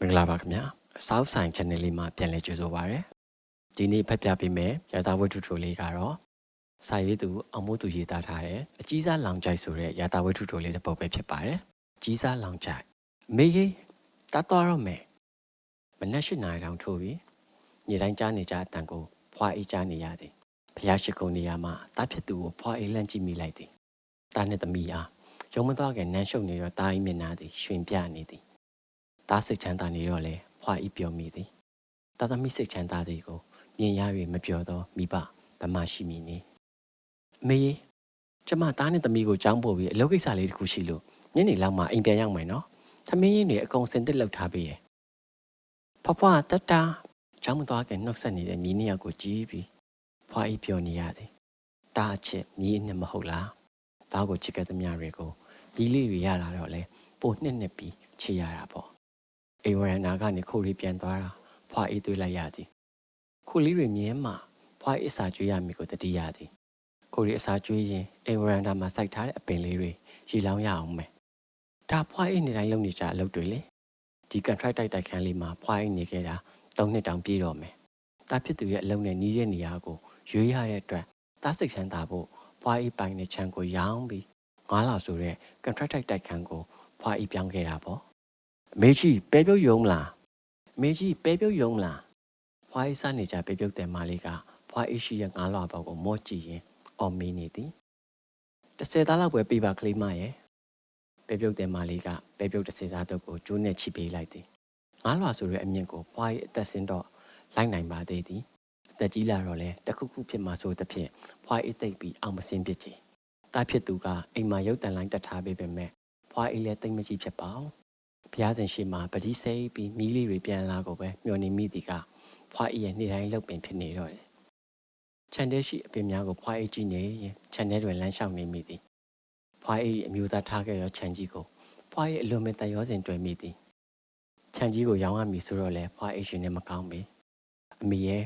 မင်္ဂလာပါခင်ဗျာ South Sign Channel လေးမှာပြန်လည်ကြိုဆိုပါရစေဒီနေ့ဖတ်ပြပေးမယ်ရာဇဝတ္ထုထိုလေးကတော့စာရေးသူအောင်မိုးသူရေးသားထားတဲ့အကြီးစားလောင်ကြိုက်ဆိုတဲ့ရာဇဝတ္ထုထိုလေးတစ်ပုဒ်ပဲဖြစ်ပါတယ်ကြီးစားလောင်ကြိုက်မေကြီးတတ်တော်ရမယ်မနက်၈နာရီတောင်ထိုးပြီညတိုင်းကြားနေကြအတန်ကိုဖွာအေးကြားနေရသည်ဖျားရှိကုံနေရာမှာတားဖြစ်သူကိုဖွာအေးလန့်ကြည့်မိလိုက်သည်တားနဲ့သမီးအားရုံမသွားခင်နန်းရှုပ်နေရောတားဤမျက်နှာသည်ရွှင်ပြနေသည် သားစိတ်ချမ်းသာနေတော့လေဖွာဤပြောမိသည်တာသမီစိတ်ချမ်းသာသည်ကိုမြင်ရ၍မပြောတော့မိဘဗမရှိမိနေအမေကြီးကျမသားနဲ့သမီးကိုကြောင်းပို့ပြီးအလုပ်ကိစ္စလေးတစ်ခုရှိလို့ညနေလောက်မှအိမ်ပြန်ရောက်မယ်နော်သမင်းရင်းတွေအကုန်စင်တစ်လောက်ထားပေးရဲ့ဖဖွားတတကြောင်းမသွားခင်နှုတ်ဆက်နေတဲ့မြင်းနှစ်ယောက်ကိုကြည့်ပြီးဖွာဤပြောနေရသည်တာအချစ်မြင်းနဲ့မဟုတ်လားသားကိုချစ်ခဲ့သမျှတွေကိုဒီလေးတွေရလာတော့လေပိုနှစ်နှစ်ပြီးချစ်ရတာပေါ့ အိမ်ဝရဏကနေခိုးလေးပြန်သွားတာဖွာအေးသွေးလိုက်ရသည်ခိုးလေးတွေမြင်းမှဖွာအေးအစာကျွေးရမည်ကိုတတိယသည်ခိုးလေးအစာကျွေးရင်အိမ်ဝရဏမှာစိုက်ထားတဲ့အပင်လေးတွေရီလောင်းရအောင်မယ်ဒါဖွာအေးနေတိုင်းလုပ်နေကြအလုပ်တွေလေဒီ contract တိုက်တိုက်ခန်းလေးမှာဖွာအေးနေခဲ့တာ၃နှစ်တောင်ပြည့်တော့မယ်တာဖြစ်သူရဲ့အလုပ်နဲ့နီးတဲ့နေရာကိုရွေးရတဲ့အတွက်တားစိတ်ချမ်းသာဖို့ဖွာအေးပိုင်တဲ့ခြံကိုရောင်းပြီးငားလာဆိုတဲ့ contract တိုက်တိုက်ခန်းကိုဖွာအေးပြောင်းခဲ့တာပေါ့ အမေကြီးပဲပြုတ်ယုံမလားအမေကြီးပဲပြုတ်ယုံမလားဖွားအေးစားနေကြပဲပြုတ်တဲ့မလေးကဖွားအေးရှိရဲ့ငါးလွာပေါက်ကိုမော့ကြည့်ရင်အော်မေးနေသည်တစ်ဆယ်သားလောက်ပဲပြပါကလေးမရဲ့ပဲပြုတ်တဲ့မလေးကပဲပြုတ်တစ်ဆယ်သားတုပ်ကိုကျိုးနဲ့ချိပေးလိုက်သည်ငါးလွာဆိုတဲ့အမြင့်ကိုဖွားအေးအသက်ဆင်းတော့လိုက်နိုင်ပါသေးသည်အသက်ကြီးလာတော့လေတခုခုဖြစ်မှဆိုသဖြင့်ဖွားအေးသိပ်ပြီးအောင်မစင်းဖြစ်ချင်တားဖြစ်သူကအိမ်မှာရုပ်တန်လိုင်းတက်ထားပေးပေမဲ့ဖွားအေးလည်းတိတ်မကြီးဖြစ်ပါဘူး ဘုရားရှင်ရှိမှပတိစိတ်ပြီးမီးလေးတွေပြန်လာကိုပဲမျောနေမိသည်ကဖွားအေးရဲ့နေ့တိုင်းလှုပ်ပင်ဖြစ်နေတော့တယ်။ခြံထဲရှိအပင်များကိုဖွားအေးကြည့်နေရင်ခြံထဲတွင်လမ်းလျှောက်နေမိသည်။ဖွားအေးအမျိုးသားထားခဲ့သောခြံကြီးကိုဖွားအေးအလွန်မဲ့တန်ရောစဉ်တွေ့မိသည်။ခြံကြီးကိုရောင်းရမည်ဆိုတော့လေဖွားအေးရှင်နဲ့မကောင်းပေ။အမေရဲ့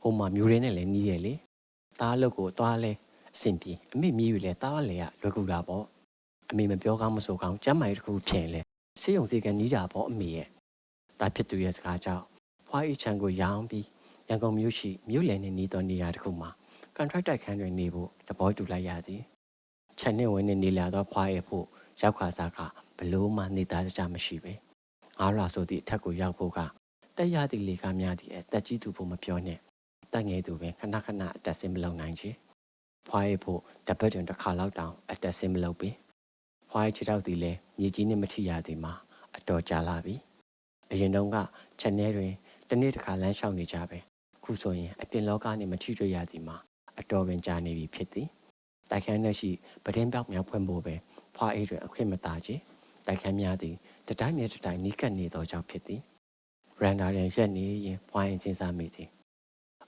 ဟိုမှာမျိုးရင်းနဲ့လည်းနီးတယ်လေ။သားအလုပ်ကိုသွားလဲအဆင်ပြေအမေမြည်ယူလဲသားလေရလွယ်ကူတာပေါ့။အမေမပြောကောင်းမဆိုကောင်းကျမ်းမာရေးတစ်ခုဖြစ်ရင်လေ စေယုံစေကန်နီးတာပေါ့အမေရဲ့ဒါဖြစ်သူရဲ့စကားကြောင့်ဖွားအေးချန်ကိုရောင်းပြီးရန်ကုန်မြို့ရှိမြို့လယ်နဲ့နေသောနေရာတစ်ခုမှာကန်ထရိုက်တိုက်ခန်းတွင်နေဖို့သဘောတူလိုက်ရသည်ခြံနှင့်ဝင်းနှင့်နေလာသောဖွားရဲ့ဖို့ရောက်ခါစားကဘလို့မှနေသားကြမရှိပဲငါးလာဆိုသည့်အထက်ကိုရောက်ဖို့ကတက်ရသည့်လေကားများသည့်အတက်ကြီးသူဖို့မပြောနဲ့တက်ငယ်သူပင်ခဏခဏအတက်စင်းမလုံနိုင်ချေဖွားရဲ့ဖို့တပတ်တွင်တစ်ခါလောက်တောင်အတက်စင်းမလုံပေ ဖွားချီတော့သည်လဲမြေကြီးနှင့်မထိရသည်မှာအတော်ကြာလာပြီအရင်တုန်းကချက်နဲတွင်တနေ့တစ်ခါလမ်းလျှောက်နေကြပဲခုဆိုရင်အပြင်လောကနှင့်မထိတွေ့ရသည်မှာအတော်ပင်ကြာနေပြီဖြစ်သည်တိုက်ခန်းထဲရှိပဒင်းပြောက်များဖွင့်ဖို့ပဲဖွားအေးတွင်အခွင့်မသာချေတိုက်ခန်းများသည်တတိုင်းနဲ့တတိုင်းနီးကပ်နေသောကြောင့်ဖြစ်သည်ရန်ဒါတွင်ရက်နေရင်ဖွားရင်စဉ်းစားမိသည်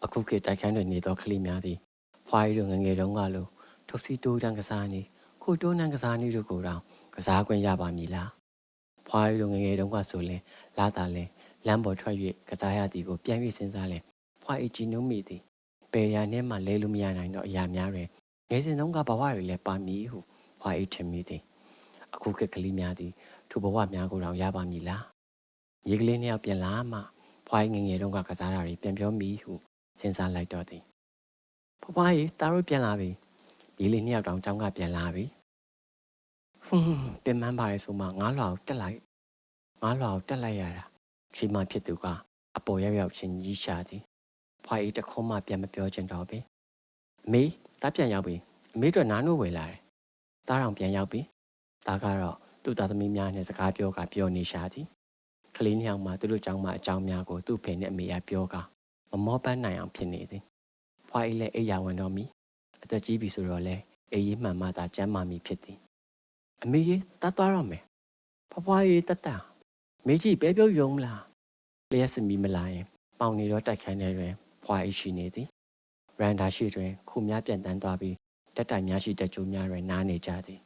အခုခေတ်တိုက်ခန်းတွင်နေသောကလေးများသည်ဖွားအေးတို့ငယ်ငယ်တုန်းကလိုထုတ်စီတိုးတန်းကစားနေ ခိုတိုးနှံကစားနည်းတို့ကိုတော့ကစားခွင့်ရပါမည်လားဖွားရီလိုငယ်ငယ်တုန်းကဆိုရင်လာတာလဲလမ်းပေါ်ထွက်၍ကစားရသည်ကိုပြန်၍စဉ်းစားလဲဖွားအကြည်နှုံးမိသည်ပေရနဲ့မှလဲလို့မရနိုင်တော့အရာများတွင်ငယ်စဉ်တုန်းကဘဝတွေလည်းပါမည်ဟုဖွားအထင်မိသည်အခုကကလေးများသည်ထိုဘဝများကိုတော့ရပါမည်လားရေကလေးနှစ်ယောက်ပြန်လာမှဖွားငယ်ငယ်တုန်းကကစားတာတွေပြန်ပြောမိဟုစဉ်းစားလိုက်တော့သည်ဖွားရီတားတို့ပြန်လာပြီ ဒီလေးနှစ်ယောက်တောင်ကျောင်းကပြန်လာပြီဟွန်းပင်မပါရဲဆိုမှငါးလွာကိုတက်လိုက်ငါးလွာကိုတက်လိုက်ရတာချိန်မှဖြစ်သူကအပေါ်ရောက်ရောက်ချင်းကြီးရှာသည်ဖွာအေးတခုံးမှပြန်မပြောချင်တော့ပြီအမေတားပြန်ရောက်ပြီအမေတို့နားနိုးဝယ်လာတယ်တားတော်ပြန်ရောက်ပြီတားကတော့သူ့သားသမီးများနဲ့စကားပြောကပြောနေရှာသည်ကလေးနှစ်ယောက်မှသူတို့ကြောင့်မှအကြောင်းများကိုသူ့ဖေနဲ့အမေကပြောကမမောပန်းနိုင်အောင်ဖြစ်နေသည်ဖွာအေးလည်းအိယာဝင်တော့မီအ သက်ကြီးပြီဆိုတော့လေအေးကြီးမှန်မှသာကျမ်းမာမီဖြစ်သည်အမေကြီးတတ်သွားတော့မယ်ဖွားဖွားကြီးတတ်တာမေကြီးပဲပြုတ်ယုံမလားလျက်စမီမလာရင်ပေါင်နေတော့တိုက်ခန်းထဲတွင်ဖွားအေးရှိနေသည်ရန်ဒါရှိတွင်ခုများပြန်တန်းသွားပြီးတက်တိုင်များရှိတက်ကြိုးများတွင်နားနေကြသည်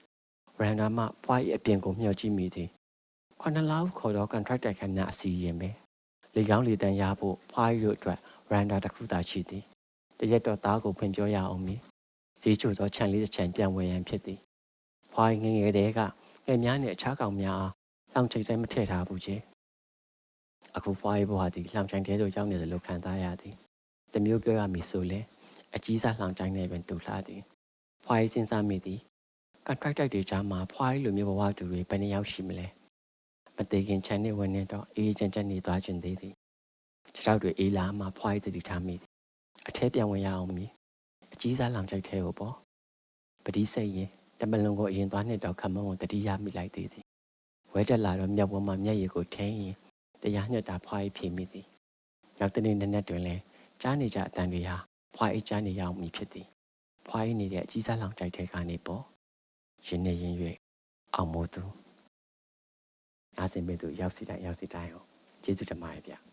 ရန်ဒါမှဖွားအေးအပြင်ကိုမျှော်ကြည့်မိသည်ခွနလောက်ခေါ်တော့ contract တိုက်ခန်းများအစီရင်ပဲလေကောင်းလေတန်းရဖို့ဖွားအေးတို့အတွက်ရန်ဒါတစ်ခုသာရှိသည်တရက်တော့သားကိုဖွင့်ပြောရအောင်မည် ဈေးချိုသောခြံလေးတစ်ခြံပြန်ဝင်ရန်ဖြစ်သည်ဖွားငယ်ငယ်တည်းကငယ်များနဲ့အခြားကောင်များအားလောင်ချိတ်တိုင်းမထည့်ထားဘူးချင်းအခုဖွားရေးဘဝသည်လှောင်ချိုင်တဲသို့ရောက်နေသလိုခံစားရသည်တမျိုးပြောရမည်ဆိုလဲအကြီးစားလှောင်ချိုင်နဲ့ပင်တူလှသည်ဖွားရေးစဉ်းစားမိသည်ကန်ထရိုက်တိုက်တွေကြားမှာဖွားရေးလိုမျိုးဘဝတူတွေဘယ်နှယောက်ရှိမလဲမသေးခင်ချန်နေဝင်နေတော့အေးချမ်းချမ်းနေသွားခြင်းသေးသည်ခြေထောက်တွေအေးလာမှဖွားရေးတည်ထားမိသည်အထက်ပြန်ဝင်ရအောင်မည် အကြီးစားလောင်ချိုက်ထဲကိုပေါ့ပတိစိတ်ရင်တမလွန်ကိုအရင်သွားနှစ်တော့ခမုံကိုတတိယမိလိုက်သေးသည်ဝဲတက်လာတော့မြက်ဝန်းမှာမျက်ရည်ကိုထင်းရင်တရားညွတ်တာဖွားရေးဖြေမိသည်နောက်တနေ့နက်နက်တွင်လဲကြားနေကြအတန်တွေဟာဖွားရေးကြားနေရအောင်မည်ဖြစ်သည်ဖွားရေးနေတဲ့အကြီးစားလောင်ချိုက်ထဲကနေပေါ့ရင်နေရင်၍အောင်မိုးသူအားစင်မဲ့သူရောက်စီတိုင်းရောက်စီတိုင်းဟောကျေးဇူးတင်ပါတယ်ဗျ